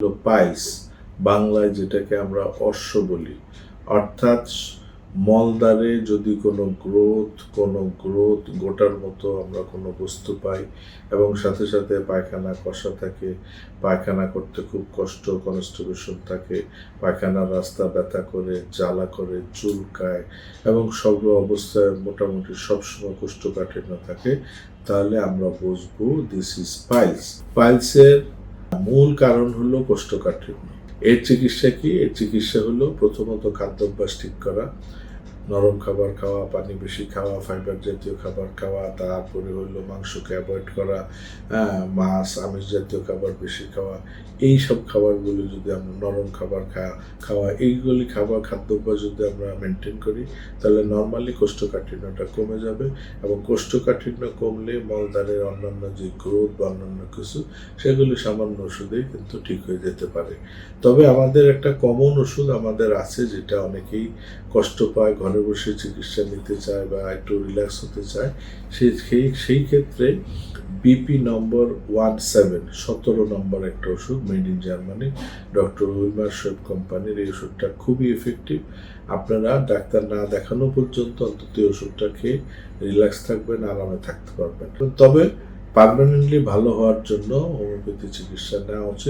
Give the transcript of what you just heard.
হলো পাইলস বাংলায় যেটাকে আমরা অশ্ব বলি। অর্থাৎ মলদ্বারে যদি কোনো গ্রোথ কোনো গ্রোথ গোটার মতো আমরা কোনো বস্তু পাই এবং সাথে সাথে পায়খানা কষা থাকে, পায়খানা করতে খুব কষ্ট কনস্টিপেশন থাকে, পায়খানার রাস্তা ব্যথা করে, জ্বালা করে, চুলকায় এবং সব অবস্থায় মোটামুটি সবসময় কোষ্ঠকাঠিন্য থাকে, তাহলে আমরা বুঝব দিস ইজ পাইলস। পাইলসের মূল কারণ হলো কোষ্ঠকাঠিন্য। এর চিকিৎসা কি? এর চিকিৎসা হলো প্রথমত খাদ্যাভ্যাস ঠিক করা নরম খাবার খাওয়া, পানি বেশি খাওয়া ফাইবার জাতীয় খাবার খাওয়া, তারপরে হলো মাংসকে অ্যাভয়েড করা হ্যাঁ মাছ, আমিষ জাতীয় খাবার বেশি খাওয়া এই সব খাবারগুলো যদি আমরা নরম খাবার খাওয়া, এইগুলি খাবার, খাদ্যাভ্যাস যদি আমরা মেনটেন করি, তাহলে নর্মালি কোষ্ঠকাঠিন্যটা কমে যাবে এবং কোষ্ঠকাঠিন্য কমলে মলদ্বারের অন্যান্য যে গ্রোথ বা অন্যান্য কিছু, সেগুলি সামান্য ওষুধেই কিন্তু ঠিক হয়ে যেতে পারে। তবে আমাদের একটা কমন ওষুধ আমাদের আছে, যেটা অনেকেই কষ্ট পায়, ঘরে বসে চিকিৎসা নিতে চায় বা একটু রিল্যাক্স হতে চায়, সেই সেই ক্ষেত্রে বিপি নম্বর ওয়ান সেভেন সতেরো নম্বর একটা ওষুধ made in Germany doctor Willmar Schwabe কোম্পানির এই ওষুধটা খুবই এফেক্টিভ আপনারা ডাক্তার না দেখানো পর্যন্ত অন্তত এই ওষুধটা খেয়ে রিল্যাক্স থাকবেন, আরামে থাকতে পারবেন। তবে পার্মানেন্টলি ভালো হওয়ার জন্য হোমিওপ্যাথি চিকিৎসা নেওয়া উচিত।